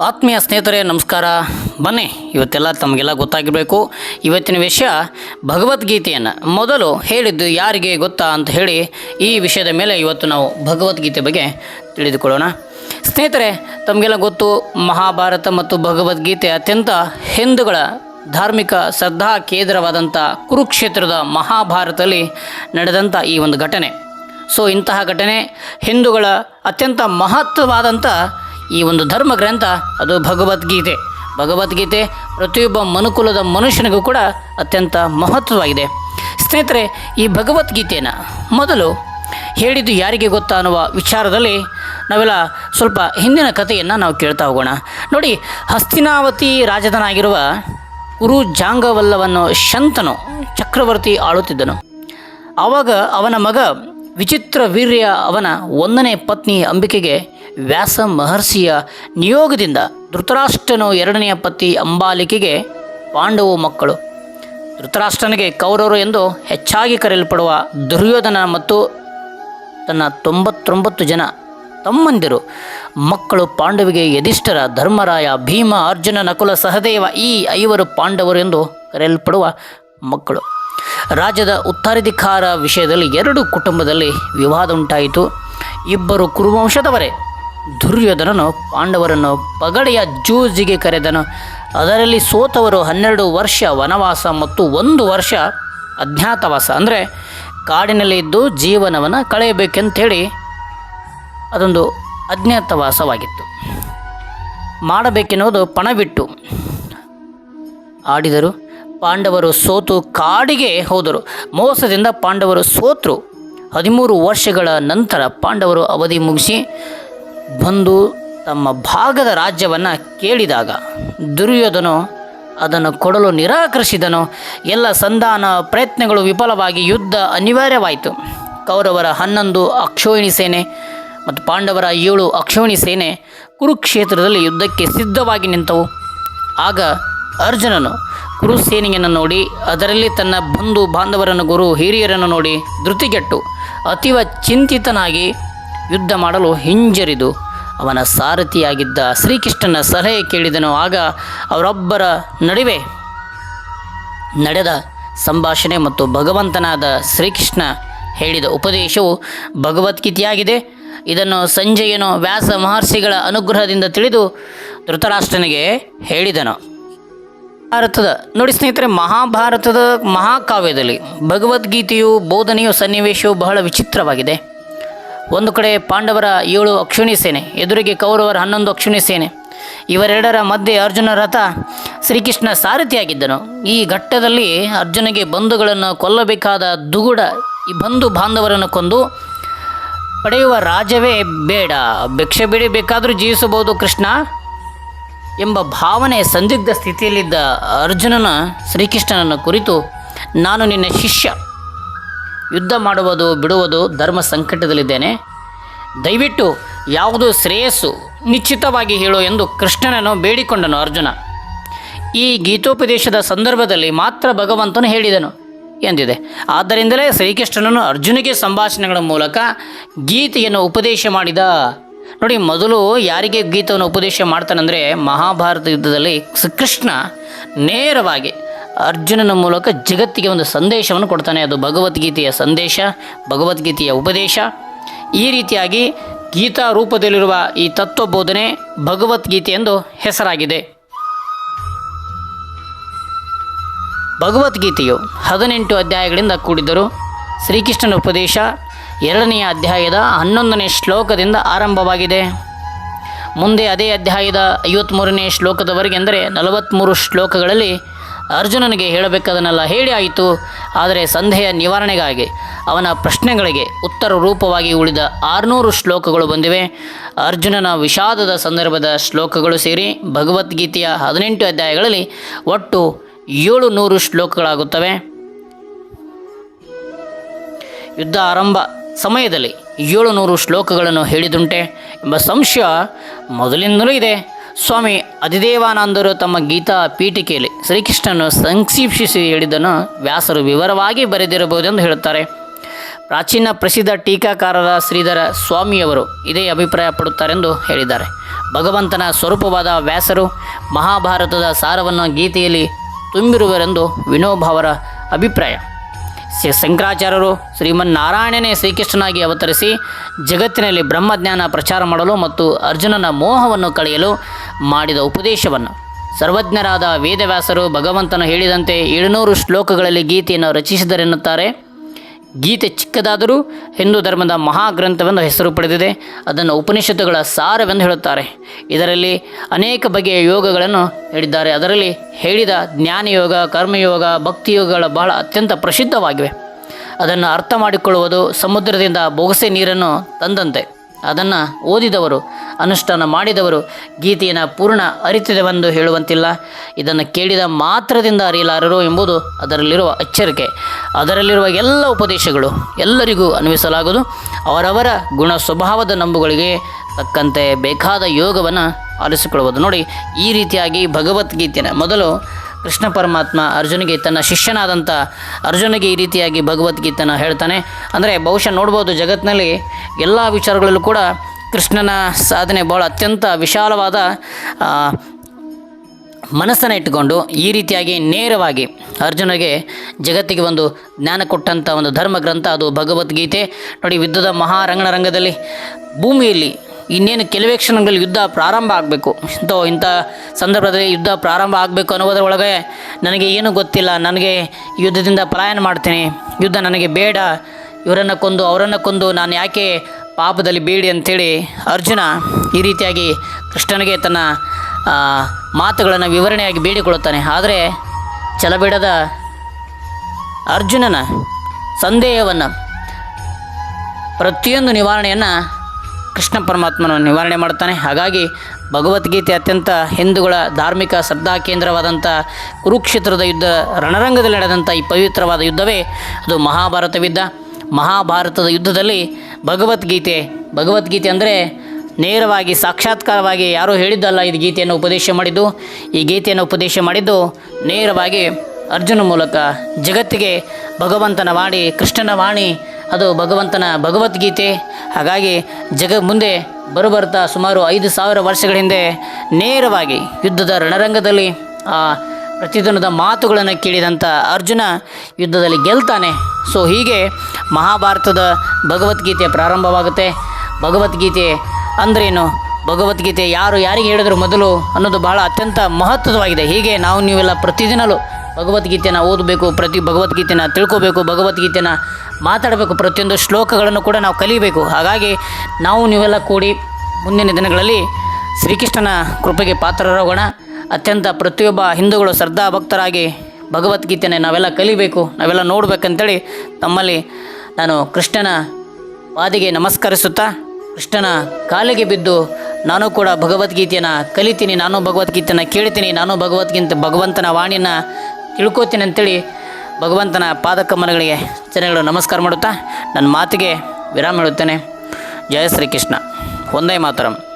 ಆತ್ಮೀಯ ಸ್ನೇಹಿತರೆ, ನಮಸ್ಕಾರ. ಬನ್ನಿ, ಇವತ್ತೆಲ್ಲ ತಮಗೆಲ್ಲ ಗೊತ್ತಾಗಿರಬೇಕು. ಇವತ್ತಿನ ವಿಷಯ ಭಗವದ್ಗೀತೆಯನ್ನು. ಮೊದಲು ಹೇಳಿದ್ದು ಯಾರಿಗೆ ಗೊತ್ತಾ ಅಂತ ಹೇಳಿ, ಈ ವಿಷಯದ ಮೇಲೆ ಇವತ್ತು ನಾವು ಭಗವದ್ಗೀತೆ ಬಗ್ಗೆ ತಿಳಿದುಕೊಳ್ಳೋಣ. ಸ್ನೇಹಿತರೆ, ತಮಗೆಲ್ಲ ಗೊತ್ತು, ಮಹಾಭಾರತ ಮತ್ತು ಭಗವದ್ಗೀತೆ ಅತ್ಯಂತ ಹಿಂದೂಗಳ ಧಾರ್ಮಿಕ ಶ್ರದ್ಧಾ ಕೇಂದ್ರವಾದಂಥ ಕುರುಕ್ಷೇತ್ರದ ಮಹಾಭಾರತದಲ್ಲಿ ನಡೆದಂಥ ಈ ಒಂದು ಘಟನೆ. ಸೊ, ಇಂತಹ ಘಟನೆ ಹಿಂದೂಗಳ ಅತ್ಯಂತ ಮಹತ್ವವಾದಂಥ ಈ ಒಂದು ಧರ್ಮ ಗ್ರಂಥ ಅದು ಭಗವದ್ಗೀತೆ. ಭಗವದ್ಗೀತೆ ಪ್ರತಿಯೊಬ್ಬ ಮನುಕುಲದ ಮನುಷ್ಯನಿಗೂ ಕೂಡ ಅತ್ಯಂತ ಮಹತ್ವವಾಗಿದೆ. ಸ್ನೇಹಿತರೆ, ಈ ಭಗವದ್ಗೀತೆಯನ್ನು ಮೊದಲು ಹೇಳಿದ್ದು ಯಾರಿಗೆ ಗೊತ್ತಾ ಅನ್ನುವ ವಿಚಾರದಲ್ಲಿ ನಾವೆಲ್ಲ ಸ್ವಲ್ಪ ಹಿಂದಿನ ಕಥೆಯನ್ನು ನಾವು ಕೇಳ್ತಾ ಹೋಗೋಣ. ನೋಡಿ, ಹಸ್ತಿನಾವತಿ ರಾಜಧನಾಗಿರುವ ಕುರು ಜಾಂಗವಲ್ಲವನ್ನು ಶಂತನು ಚಕ್ರವರ್ತಿ ಆಳುತ್ತಿದ್ದನು. ಆವಾಗ ಅವನ ಮಗ ವಿಚಿತ್ರ ವೀರ್ಯ ಅವನ ಒಂದನೇ ಪತ್ನಿ ಅಂಬಿಕೆಗೆ ವ್ಯಾಸ ಮಹರ್ಷಿಯ ನಿಯೋಗದಿಂದ ಧೃತರಾಷ್ಟ್ರನು ಎರಡನೆಯ ಪತಿ ಅಂಬಾಲಿಕೆಗೆ ಪಾಂಡವ ಮಕ್ಕಳು. ಧೃತರಾಷ್ಟ್ರನಿಗೆ ಕೌರವರು ಎಂದು ಹೆಚ್ಚಾಗಿ ಕರೆಯಲ್ಪಡುವ ದುರ್ಯೋಧನ ಮತ್ತು ತನ್ನ ತೊಂಬತ್ತೊಂಬತ್ತು ಜನ ತಮ್ಮಂದಿರು. ಮಕ್ಕಳು ಪಾಂಡವಿಗೆ ಯಧಿಷ್ಠರ ಧರ್ಮರಾಯ ಭೀಮ, ಅರ್ಜುನ, ನಕುಲ, ಸಹದೇವ ಈ ಐವರು ಪಾಂಡವರು ಎಂದು ಕರೆಯಲ್ಪಡುವ ಮಕ್ಕಳು. ರಾಜ್ಯದ ಉತ್ತರಾಧಿಕಾರ ವಿಷಯದಲ್ಲಿ ಎರಡು ಕುಟುಂಬದಲ್ಲಿ ವಿವಾದ ಉಂಟಾಯಿತು. ಇಬ್ಬರು ಕುರುವಂಶದವರೇ. ದುರ್ಯೋಧನನು ಪಾಂಡವರನ್ನು ಪಗಡೆಯ ಜೂಜಿಗೆ ಕರೆದನು. ಅದರಲ್ಲಿ ಸೋತವರು ಹನ್ನೆರಡು ವರ್ಷ ವನವಾಸ ಮತ್ತು ಒಂದು ವರ್ಷ ಅಜ್ಞಾತವಾಸ. ಅಂದರೆ ಕಾಡಿನಲ್ಲಿ ಇದ್ದು ಜೀವನವನ್ನು ಕಳೆಯಬೇಕೆಂಥೇಳಿ ಅದೊಂದು ಅಜ್ಞಾತವಾಸವಾಗಿತ್ತು. ಮಾಡಬೇಕೆನ್ನುವುದು ಪಣ ಬಿಟ್ಟು ಆಡಿದರು. ಪಾಂಡವರು ಸೋತು ಕಾಡಿಗೆ ಹೋದರು. ಮೋಸದಿಂದ ಪಾಂಡವರು ಸೋತರು. ಹದಿಮೂರು ವರ್ಷಗಳ ನಂತರ ಪಾಂಡವರು ಅವಧಿ ಮುಗಿಸಿ ಬಂದು ತಮ್ಮ ಭಾಗದ ರಾಜ್ಯವನ್ನು ಕೇಳಿದಾಗ ದುರ್ಯೋಧನು ಅದನ್ನು ಕೊಡಲು ನಿರಾಕರಿಸಿದನು. ಎಲ್ಲ ಸಂಧಾನ ಪ್ರಯತ್ನಗಳು ವಿಫಲವಾಗಿ ಯುದ್ಧ ಅನಿವಾರ್ಯವಾಯಿತು. ಕೌರವರ ಹನ್ನೊಂದು ಅಕ್ಷೋಹಿಣಿ ಸೇನೆ ಮತ್ತು ಪಾಂಡವರ ಏಳು ಅಕ್ಷೋಹಿಣಿ ಸೇನೆ ಕುರುಕ್ಷೇತ್ರದಲ್ಲಿ ಯುದ್ಧಕ್ಕೆ ಸಿದ್ಧವಾಗಿ ನಿಂತವು. ಆಗ ಅರ್ಜುನನು ಕುರುಸೇನೆಯನ್ನು ನೋಡಿ, ಅದರಲ್ಲಿ ತನ್ನ ಬಂಧು ಬಾಂಧವರನ್ನು ಗುರು ಹಿರಿಯರನ್ನು ನೋಡಿ ಧೃತಿಗೆಟ್ಟು ಅತೀವ ಚಿಂತಿತನಾಗಿ ಯುದ್ಧ ಮಾಡಲು ಹಿಂಜರಿದು ಅವನ ಸಾರಥಿಯಾಗಿದ್ದ ಶ್ರೀಕೃಷ್ಣನ ಸಲಹೆ ಕೇಳಿದನು. ಆಗ ಅವರೊಬ್ಬರ ನಡುವೆ ನಡೆದ ಸಂಭಾಷಣೆ ಮತ್ತು ಭಗವಂತನಾದ ಶ್ರೀಕೃಷ್ಣ ಹೇಳಿದ ಉಪದೇಶವು ಭಗವದ್ಗೀತೆಯಾಗಿದೆ. ಇದನ್ನು ಸಂಜಯನು ವ್ಯಾಸ ಮಹರ್ಷಿಗಳ ಅನುಗ್ರಹದಿಂದ ತಿಳಿದು ಧೃತರಾಷ್ಟ್ರನಿಗೆ ಹೇಳಿದನು. ಭಾರತದ, ನೋಡಿ ಸ್ನೇಹಿತರೆ, ಮಹಾಭಾರತದ ಮಹಾಕಾವ್ಯದಲ್ಲಿ ಭಗವದ್ಗೀತೆಯು ಬೋಧನೆಯು ಸನ್ನಿವೇಶವು ಬಹಳ ವಿಚಿತ್ರವಾಗಿದೆ. ಒಂದು ಕಡೆ ಪಾಂಡವರ ಏಳು ಅಕ್ಷುಣಿ ಸೇನೆ, ಎದುರಿಗೆ ಕೌರವರ ಹನ್ನೊಂದು ಅಕ್ಷುಣಿ ಸೇನೆ. ಇವರೆರಡರ ಮಧ್ಯೆ ಅರ್ಜುನ ರಥ ಶ್ರೀಕೃಷ್ಣ ಸಾರಥಿಯಾಗಿದ್ದನು ಈ ಘಟ್ಟದಲ್ಲಿ ಅರ್ಜುನಿಗೆ ಬಂಧುಗಳನ್ನು ಕೊಲ್ಲಬೇಕಾದ ದುಗುಡ, ಈ ಬಂಧು ಬಾಂಧವರನ್ನು ಕೊಂದು ಪಡೆಯುವ ರಾಜವೇ ಬೇಡ. ಭಿಕ್ಷ ಬಿಡಿ, ಬೇಕಾದರೂ ಜೀವಿಸಬಹುದು ಕೃಷ್ಣ ಎಂಬ ಭಾವನೆ ಸಂದಿಗ್ಧ ಸ್ಥಿತಿಯಲ್ಲಿದ್ದ ಅರ್ಜುನನ ಶ್ರೀಕೃಷ್ಣನನ್ನು ಕುರಿತು, ನಾನು ನಿನ್ನ ಶಿಷ್ಯ. ಯುದ್ಧ ಮಾಡುವುದು, ಬಿಡುವುದು ಧರ್ಮ ಸಂಕಟದಲ್ಲಿದ್ದೇನೆ. ದಯವಿಟ್ಟು ಯಾವುದು ಶ್ರೇಯಸ್ಸು ನಿಶ್ಚಿತವಾಗಿ ಹೇಳು ಎಂದು ಕೃಷ್ಣನನ್ನು ಬೇಡಿಕೊಂಡನು ಅರ್ಜುನ. ಈ ಗೀತೋಪದೇಶದ ಸಂದರ್ಭದಲ್ಲಿ ಮಾತ್ರ ಭಗವಂತನು ಹೇಳಿದನು ಎಂದಿದೆ. ಆದ್ದರಿಂದಲೇ ಶ್ರೀಕೃಷ್ಣನನ್ನು ಅರ್ಜುನಿಗೆ ಸಂಭಾಷಣೆಗಳ ಮೂಲಕ ಗೀತೆಯನ್ನು ಉಪದೇಶ ಮಾಡಿದ. ನೋಡಿ, ಮೊದಲು ಯಾರಿಗೆ ಗೀತವನ್ನು ಉಪದೇಶ ಮಾಡ್ತಾನಂದರೆ ಮಹಾಭಾರತ ಯುದ್ಧದಲ್ಲಿ ಶ್ರೀಕೃಷ್ಣ ನೇರವಾಗಿ ಅರ್ಜುನನ ಮೂಲಕ ಜಗತ್ತಿಗೆ ಒಂದು ಸಂದೇಶವನ್ನು ಕೊಡ್ತಾನೆ. ಅದು ಭಗವದ್ಗೀತೆಯ ಸಂದೇಶ, ಭಗವದ್ಗೀತೆಯ ಉಪದೇಶ. ಈ ರೀತಿಯಾಗಿ ಗೀತಾ ರೂಪದಲ್ಲಿರುವ ಈ ತತ್ವಬೋಧನೆ ಭಗವದ್ಗೀತೆ ಎಂದು ಹೆಸರಾಗಿದೆ. ಭಗವದ್ಗೀತೆಯು ಹದಿನೆಂಟು ಅಧ್ಯಾಯಗಳಿಂದ ಕೂಡಿದ್ದರು ಶ್ರೀಕೃಷ್ಣನ ಉಪದೇಶ ಎರಡನೆಯ ಅಧ್ಯಾಯದ ಹನ್ನೊಂದನೇ ಶ್ಲೋಕದಿಂದ ಆರಂಭವಾಗಿದೆ. ಮುಂದೆ ಅದೇ ಅಧ್ಯಾಯದ ಐವತ್ತ್ಮೂರನೇ ಶ್ಲೋಕದವರೆಗೆ ಅಂದರೆ ನಲವತ್ತ್ಮೂರು ಶ್ಲೋಕಗಳಲ್ಲಿ ಅರ್ಜುನನಿಗೆ ಹೇಳಬೇಕಾದನ್ನೆಲ್ಲ ಹೇಳಿ ಆಯಿತು. ಆದರೆ ಸಂದೇಹ ನಿವಾರಣೆಗಾಗಿ ಅವನ ಪ್ರಶ್ನೆಗಳಿಗೆ ಉತ್ತರ ರೂಪವಾಗಿ ಉಳಿದ ಆರುನೂರು ಶ್ಲೋಕಗಳು ಬಂದಿವೆ. ಅರ್ಜುನನ ವಿಷಾದದ ಸಂದರ್ಭದ ಶ್ಲೋಕಗಳು ಸೇರಿ ಭಗವದ್ಗೀತೆಯ ಹದಿನೆಂಟು ಅಧ್ಯಾಯಗಳಲ್ಲಿ ಒಟ್ಟು ಏಳು ನೂರು ಶ್ಲೋಕಗಳಾಗುತ್ತವೆ. ಯುದ್ಧ ಆರಂಭ ಸಮಯದಲ್ಲಿ ಏಳು ನೂರು ಶ್ಲೋಕಗಳನ್ನು ಹೇಳಿದುಂಟೆ ಎಂಬ ಸಂಶಯ ಮೊದಲಿಂದಲೂ ಇದೆ. ಸ್ವಾಮಿ ಅಧಿದೇವಾನಂದರು ತಮ್ಮ ಗೀತಾ ಪೀಠಿಕೆಯಲ್ಲಿ ಶ್ರೀಕೃಷ್ಣನು ಸಂಕ್ಷಿಪ್ತಿಸಿ ಹೇಳಿದ್ದನ್ನು ವ್ಯಾಸರು ವಿವರವಾಗಿ ಬರೆದಿರಬಹುದೆಂದು ಹೇಳುತ್ತಾರೆ. ಪ್ರಾಚೀನ ಪ್ರಸಿದ್ಧ ಟೀಕಾಕಾರರ ಶ್ರೀಧರ ಸ್ವಾಮಿಯವರು ಇದೇ ಅಭಿಪ್ರಾಯ ಪಡುತ್ತಾರೆಂದು ಹೇಳಿದ್ದಾರೆ. ಭಗವಂತನ ಸ್ವರೂಪವಾದ ವ್ಯಾಸರು ಮಹಾಭಾರತದ ಸಾರವನ್ನು ಗೀತೆಯಲ್ಲಿ ತುಂಬಿರುವರೆಂದು ವಿನೋಭಾವರ ಅಭಿಪ್ರಾಯ. ಶ್ರೀ ಶಂಕರಾಚಾರ್ಯರು ಶ್ರೀಮನ್ನಾರಾಯಣನೇ ಶ್ರೀಕೃಷ್ಣನಾಗಿ ಅವತರಿಸಿ ಜಗತ್ತಿನಲ್ಲಿ ಬ್ರಹ್ಮಜ್ಞಾನ ಪ್ರಚಾರ ಮಾಡಲು ಮತ್ತು ಅರ್ಜುನನ ಮೋಹವನ್ನು ಕಳೆಯಲು ಮಾಡಿದ ಉಪದೇಶವನ್ನು. ಸರ್ವಜ್ಞರಾದ ವೇದವ್ಯಾಸರು ಭಗವಂತನು ಹೇಳಿದಂತೆ ಏಳುನೂರು ಶ್ಲೋಕಗಳಲ್ಲಿ ಗೀತೆಯನ್ನು ರಚಿಸಿದರೆನ್ನುತ್ತಾರೆ. ಗೀತೆ ಚಿಕ್ಕದಾದರೂ ಹಿಂದೂ ಧರ್ಮದ ಮಹಾಗ್ರಂಥವೆಂದು ಹೆಸರು ಪಡೆದಿದೆ. ಅದನ್ನು ಉಪನಿಷತ್ತುಗಳ ಸಾರವೆಂದು ಹೇಳುತ್ತಾರೆ. ಇದರಲ್ಲಿ ಅನೇಕ ಬಗೆಯ ಯೋಗಗಳನ್ನು ಹೇಳಿದ್ದಾರೆ ಅದರಲ್ಲಿ ಹೇಳಿದ ಜ್ಞಾನಯೋಗ, ಕರ್ಮಯೋಗ, ಭಕ್ತಿಯೋಗಗಳ ಬಹಳ ಅತ್ಯಂತ ಪ್ರಸಿದ್ಧವಾಗಿವೆ. ಅದನ್ನು ಅರ್ಥ ಮಾಡಿಕೊಳ್ಳುವುದು ಸಮುದ್ರದಿಂದ ಬೊಗಸೆ ನೀರನ್ನು ತಂದಂತೆ. ಅದನ್ನು ಓದಿದವರು ಅನುಷ್ಠಾನ ಮಾಡಿದವರು ಗೀತೆಯನ್ನು ಪೂರ್ಣ ಅರಿತಿದೆವೆಂದು ಹೇಳುವಂತಿಲ್ಲ. ಇದನ್ನು ಕೇಳಿದ ಮಾತ್ರದಿಂದ ಅರಿಯಲಾರರು ಎಂಬುದು ಅದರಲ್ಲಿರುವ ಎಚ್ಚರಿಕೆ. ಅದರಲ್ಲಿರುವ ಎಲ್ಲ ಉಪದೇಶಗಳು ಎಲ್ಲರಿಗೂ ಅನ್ವಯಿಸಲಾಗದು ಅವರವರ ಗುಣ ಸ್ವಭಾವದ ನಂಬುಗಳಿಗೆ ತಕ್ಕಂತೆ ಬೇಕಾದ ಯೋಗವನ್ನು ಆಲಿಸಿಕೊಳ್ಳುವುದು ನೋಡಿ, ಈ ರೀತಿಯಾಗಿ ಭಗವದ್ಗೀತೆಯನ್ನು ಮೊದಲು ಕೃಷ್ಣ ಪರಮಾತ್ಮ ಅರ್ಜುನಿಗೆ ತನ್ನ ಶಿಷ್ಯನಾದಂಥ ಅರ್ಜುನಿಗೆ ಈ ರೀತಿಯಾಗಿ ಭಗವದ್ಗೀತೆನ ಹೇಳ್ತಾನೆ. ಅಂದರೆ ಬಹುಶಃ ನೋಡ್ಬೋದು ಜಗತ್ತಿನಲ್ಲಿ ಎಲ್ಲ ವಿಚಾರಗಳಲ್ಲೂ ಕೂಡ ಕೃಷ್ಣನ ಸಾಧನೆ ಭಾಳ ಅತ್ಯಂತ ವಿಶಾಲವಾದ ಮನಸ್ಸನ್ನು ಇಟ್ಟುಕೊಂಡು ಈ ರೀತಿಯಾಗಿ ನೇರವಾಗಿ ಅರ್ಜುನಗೆ ಜಗತ್ತಿಗೆ ಒಂದು ಜ್ಞಾನ ಕೊಟ್ಟಂಥ ಒಂದು ಧರ್ಮ ಗ್ರಂಥ ಅದು ಭಗವದ್ಗೀತೆ. ನೋಡಿ, ಯುದ್ಧದ ಮಹಾರಂಗಣ ರಂಗದಲ್ಲಿ ಭೂಮಿಯಲ್ಲಿ ಇನ್ನೇನು ಕೆಲವೇ ಕ್ಷಣಗಳಲ್ಲಿ ಯುದ್ಧ ಪ್ರಾರಂಭ ಆಗಬೇಕು, ಇಂಥ ಇಂಥ ಸಂದರ್ಭದಲ್ಲಿ ಯುದ್ಧ ಪ್ರಾರಂಭ ಆಗಬೇಕು ಅನ್ನೋದರೊಳಗೆ ನನಗೆ ಏನೂ ಗೊತ್ತಿಲ್ಲ, ನನಗೆ ಯುದ್ಧದಿಂದ ಪಲಾಯನ ಮಾಡ್ತೀನಿ, ಯುದ್ಧ ನನಗೆ ಬೇಡ, ಇವರನ್ನು ಕೊಂದು, ಅವರನ್ನು ಕೊಂದು ನಾನು ಯಾಕೆ ಪಾಪದಲ್ಲಿ ಬೇಡಿ ಅಂಥೇಳಿ ಅರ್ಜುನ ಈ ರೀತಿಯಾಗಿ ಕೃಷ್ಣನಿಗೆ ತನ್ನ ಮಾತುಗಳನ್ನು ವಿವರಣೆಯಾಗಿ ಬೇಡಿಕೊಳ್ಳುತ್ತಾನೆ. ಆದರೆ ಛಲಬಿಡದ ಅರ್ಜುನನ ಸಂದೇಹವನ್ನು ಪ್ರತಿಯೊಂದು ನಿವಾರಣೆಯನ್ನು ಕೃಷ್ಣ ಪರಮಾತ್ಮನ ನಿವಾರಣೆ ಮಾಡ್ತಾನೆ ಹಾಗಾಗಿ ಭಗವದ್ಗೀತೆ ಅತ್ಯಂತ ಹಿಂದೂಗಳ ಧಾರ್ಮಿಕ ಶ್ರದ್ಧಾ ಕೇಂದ್ರವಾದಂಥ ಕುರುಕ್ಷೇತ್ರದ ಯುದ್ಧ, ರಣರಂಗದಲ್ಲಿ ನಡೆದಂಥ ಈ ಪವಿತ್ರವಾದ ಯುದ್ಧವೇ ಅದು ಮಹಾಭಾರತವಿದ್ದ. ಮಹಾಭಾರತದ ಯುದ್ಧದಲ್ಲಿ ಭಗವದ್ಗೀತೆ ಭಗವದ್ಗೀತೆ ಅಂದರೆ ನೇರವಾಗಿ, ಸಾಕ್ಷಾತ್ಕಾರವಾಗಿ ಯಾರೂ ಹೇಳಿದ್ದಲ್ಲ ಇದು ಗೀತೆಯನ್ನು ಉಪದೇಶ ಮಾಡಿದ್ದು. ಈ ಗೀತೆಯನ್ನು ಉಪದೇಶ ಮಾಡಿದ್ದು ನೇರವಾಗಿ ಅರ್ಜುನ ಮೂಲಕ, ಜಗತ್ತಿಗೆ ಭಗವಂತನ ವಾಣಿ, ಕೃಷ್ಣನ ವಾಣಿ, ಅದು ಭಗವಂತನ ಭಗವದ್ಗೀತೆ. ಹಾಗಾಗಿ ಜಗ ಮುಂದೆ ಬರುಬರ್ತಾ ಸುಮಾರು ಐದು ಸಾವಿರ ವರ್ಷಗಳ ಹಿಂದೆ ನೇರವಾಗಿ ಯುದ್ಧದ ರಣರಂಗದಲ್ಲಿ ಪ್ರತಿದಿನದ ಮಾತುಗಳನ್ನು ಕೇಳಿದಂಥ ಅರ್ಜುನ ಯುದ್ಧದಲ್ಲಿ ಗೆಲ್ತಾನೆ. ಸೊ ಹೀಗೆ ಮಹಾಭಾರತದ ಭಗವದ್ಗೀತೆ ಪ್ರಾರಂಭವಾಗುತ್ತೆ. ಭಗವದ್ಗೀತೆ ಅಂದ್ರೇನು? ಭಗವದ್ಗೀತೆ ಯಾರು ಯಾರಿಗೆ ಹೇಳಿದ್ರು ಮೊದಲು ಅನ್ನೋದು ಬಹಳ ಅತ್ಯಂತ ಮಹತ್ವವಾಗಿದೆ. ಹೀಗೆ ನಾವು ನೀವೆಲ್ಲ ಪ್ರತಿದಿನಲೂ ಭಗವದ್ಗೀತೆನ ಓದಬೇಕು, ಪ್ರತಿ ಭಗವದ್ಗೀತೆನ ತಿಳ್ಕೋಬೇಕು, ಭಗವದ್ಗೀತೆನ ಮಾತಾಡಬೇಕು, ಪ್ರತಿಯೊಂದು ಶ್ಲೋಕಗಳನ್ನು ಕೂಡ ನಾವು ಕಲಿಬೇಕು. ಹಾಗಾಗಿ ನಾವು ನೀವೆಲ್ಲ ಕೂಡಿ ಮುಂದಿನ ದಿನಗಳಲ್ಲಿ ಶ್ರೀಕೃಷ್ಣನ ಕೃಪೆಗೆ ಪಾತ್ರರಾಗೋಣ. ಅತ್ಯಂತ ಪ್ರತಿಯೊಬ್ಬ ಹಿಂದೂಗಳು ಶ್ರದ್ಧಾ ಭಕ್ತರಾಗಿ ಭಗವದ್ಗೀತೆಯನ್ನು ನಾವೆಲ್ಲ ಕಲಿಬೇಕು, ನಾವೆಲ್ಲ ನೋಡಬೇಕಂತೇಳಿ ತಮ್ಮಲ್ಲಿ ನಾನು ಕೃಷ್ಣನ ಪಾದಿಗೆ ನಮಸ್ಕರಿಸುತ್ತಾ, ಕೃಷ್ಣನ ಕಾಲಿಗೆ ಬಿದ್ದು ನಾನು ಕೂಡ ಭಗವದ್ಗೀತೆಯನ್ನು ಕಲಿತೀನಿ, ನಾನು ಭಗವದ್ಗೀತೆಯನ್ನು ಕೇಳ್ತೀನಿ, ನಾನು ಭಗವದ್ಗೀತೆ, ಭಗವಂತನ ವಾಣಿಯನ್ನು ತಿಳ್ಕೋತೀನಿ ಅಂತೇಳಿ ಭಗವಂತನ ಪಾದಕಮನಗಳಿಗೆ ಜನಗಳು ನಮಸ್ಕಾರ ಮಾಡುತ್ತಾ, ನನ್ನ ಮಾತಿಗೆ ವಿರಾಮ ಹೇಳುತ್ತೇನೆ. ಜಯ ಶ್ರೀಕೃಷ್ಣ. ಒಂದೇ ಮಾತರಂ.